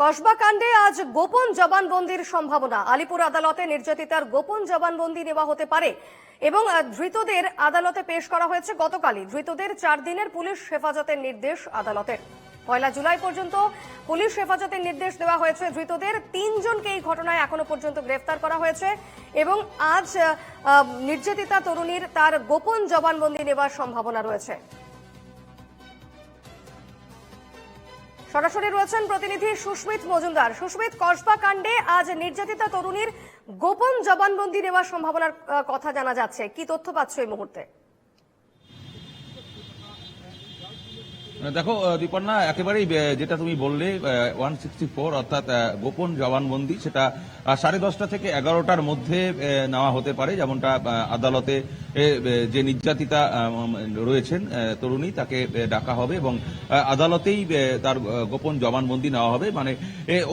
কসবা কাণ্ডে আজ গোপন জবানবন্দির সম্ভাবনা। আলিপুর আদালতে নির্যাতিতার গোপন জবানবন্দি নেওয়া হতে পারে এবং ধৃতদের আদালতে পেশ করা হয়েছে গতকালই। ধৃতদের চার দিনের পুলিশ হেফাজতের নির্দেশ আদালতের পয়লা জুলাই পর্যন্ত পুলিশ হেফাজতের নির্দেশ দেওয়া হয়েছে। ধৃতদের তিনজনকে এই ঘটনায় এখনও পর্যন্ত গ্রেফতার করা হয়েছে এবং আজ নির্যাতিতা তরুণীর তার গোপন জবানবন্দি নেওয়ার সম্ভাবনা রয়েছে। সরাসরি রয়েছেন প্রতিনিধি সুস্মিত মজুমদার। সুস্মিত, কসবা কাণ্ডে আজ নির্যাতিতা তরুণীর গোপন জবানবন্দি নেওয়ার সম্ভাবনার কথা জানা যাচ্ছে। কি তথ্য পাচ্ছ এই মুহূর্তে? দেখো দীপন্না, একেবারেই যেটা তুমি বললে ওয়ান সিক্সটি ফোর অর্থাৎ গোপন জবানবন্দি, সেটা সাড়ে দশটা থেকে এগারোটার মধ্যে নেওয়া হতে পারে, যেমনটা আদালতে যে নির্যাতিতা রয়েছেন তরুণী, তাকে ডাকা হবে এবং আদালতেই তার গোপন জবানবন্দি নেওয়া হবে। মানে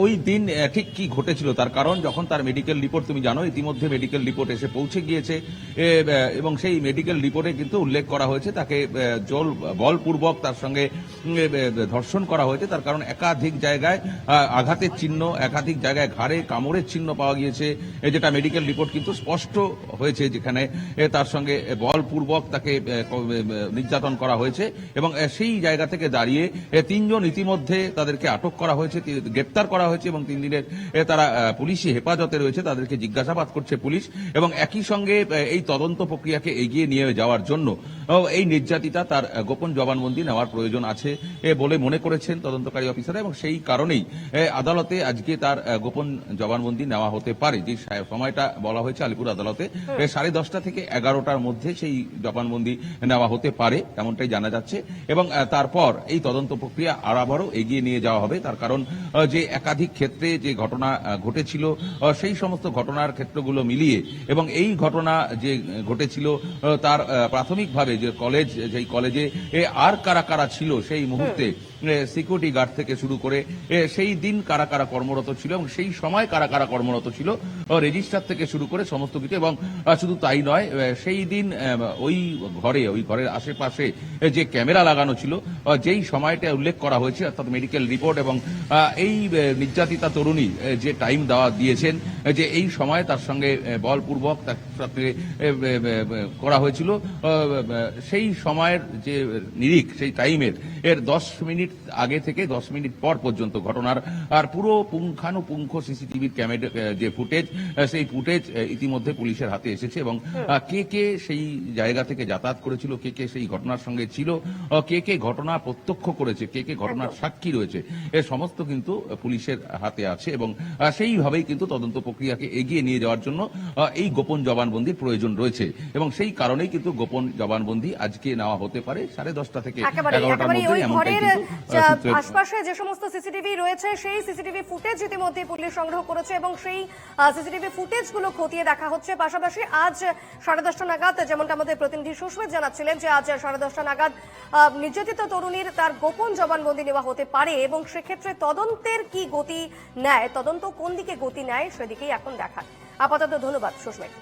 ওই দিন ঠিক কি ঘটেছিল? তার কারণ, যখন তার মেডিকেল রিপোর্ট তুমি জানো, ইতিমধ্যে মেডিকেল রিপোর্ট এসে পৌঁছে গিয়েছে এবং সেই মেডিকেল রিপোর্টে কিন্তু উল্লেখ করা হয়েছে, তাকে জল, বলপূর্বক তার সঙ্গে ধর্ষণ করা হয়েছে। তার কারণ একাধিক জায়গায় আঘাতের চিহ্ন, একাধিক জায়গায় ঘাড়ে কামড়ের চিহ্ন পাওয়া গিয়েছে। যেটা মেডিকেল রিপোর্ট কিন্তু স্পষ্ট হয়েছে যেখানে তার সঙ্গে বলপূর্বক তাকে নির্যাতন করা হয়েছে এবং সেই জায়গা থেকে দাঁড়িয়ে তিনজন ইতিমধ্যে তাদেরকে আটক করা হয়েছে গ্রেপ্তার করা হয়েছে এবং তিন দিনের তারা পুলিশি হেফাজতে রয়েছে, তাদেরকে জিজ্ঞাসাবাদ করছে পুলিশ এবং একই সঙ্গে এই তদন্ত প্রক্রিয়াকে এগিয়ে নিয়ে যাওয়ার জন্য। এই নির্যাতিতা তার গোপন জবানবন্দি নেওয়ার প্রয়োজন আছে বলে মনে করেছেন তদন্তকারী অফিসার এবং সেই কারণেই আদালতে আজকে তার গোপন জবানবন্দি নেওয়া হতে পারে। যে সময়টা বলা হয়েছে আলিপুর আদালতে। সাড়ে দশটা থেকে এগারোটার মধ্যে সেই জবানবন্দি নেওয়া হতে পারে এমনটাই জানা যাচ্ছে। এবং তারপর এই তদন্ত প্রক্রিয়া আর আবারও এগিয়ে নিয়ে যাওয়া হবে। তার কারণ যে একাধিক ক্ষেত্রে যে ঘটনা ঘটেছিল সেই সমস্ত ঘটনার ক্ষেত্রগুলো মিলিয়ে এবং এই ঘটনা যে ঘটেছিল তার প্রাথমিকভাবে যে কলেজ যেই কলেজে আর কারা কারা ছিল সেই মুহূর্তে সিকিউরিটি গার্ড থেকে শুরু করে সেই দিন কারা কারা কর্মরত ছিল এবং সেই সময় কারা কারা কর্মরত ছিল রেজিস্টার থেকে শুরু করে সমস্ত কিছু এবং শুধু তাই নয় সেই দিন ওই ঘরে ওই ঘরের আশেপাশে যে ক্যামেরা লাগানো ছিল যেই সময়টা উল্লেখ করা হয়েছে অর্থাৎ মেডিকেল রিপোর্ট এবং এই নির্যাতিতা তরুণী যে টাইম দেওয়া দিয়েছেন যে এই সময় তার সঙ্গে বলপূর্বক আহ, করা হয়েছিল। সেই সময়ের যে নিরিখ সেই টাইমের এর দশ মিনিট আগে থেকে দশ মিনিট পর পর্যন্ত ঘটনার আর পুরো পুঙ্খানুপুঙ্খ সিসিটিভির ক্যামেরা যে ফুটেজ সেই ফুটেজ ইতিমধ্যে পুলিশের হাতে এসেছে এবং কে কে সেই জায়গা থেকে যাতায়াত করেছিল কে কে সেই ঘটনার সঙ্গে ছিল কে কে ঘটনা প্রত্যক্ষ করেছে কে কে ঘটনার সাক্ষী রয়েছে এ সমস্ত কিন্তু পুলিশের হাতে আছে এবং সেইভাবেই কিন্তু তদন্ত প্রক্রিয়াকে এগিয়ে নিয়ে যাওয়ার জন্য এই গোপন জবানবন্দির প্রয়োজন রয়েছে। এবং সেই কারণেই কিন্তু গোপন জবানবন্দি আজকে নেওয়া হতে পারে সাড়ে দশটা থেকে এগারোটার মধ্যে এমনটাই কিন্তু আশপাশে যে সমস্ত সিসিটিভি রয়েছে সেই সিসিটিভি ফুটেজ ইতিমধ্যে পুলিশ সংগ্রহ করেছে এবং সেই সিসিটিভি ফুটেজগুলো খতিয়ে দেখা হচ্ছে। পাশাপাশি আজ সাড়ে দশটা নাগাদ যেমনটা আমাদের প্রতিনিধি সুস্মিত জানাচ্ছিলেন যে আজ সাড়ে দশটা নাগাদ নির্যাতিত তরুণীর তার গোপন জবানবন্দি নেওয়া হতে পারে এবং সেক্ষেত্রে তদন্তের কি গতি নেয় তদন্ত কোন দিকে গতি নেয় সেদিকেই এখন দেখা আপাতত ধন্যবাদ সুস্মিত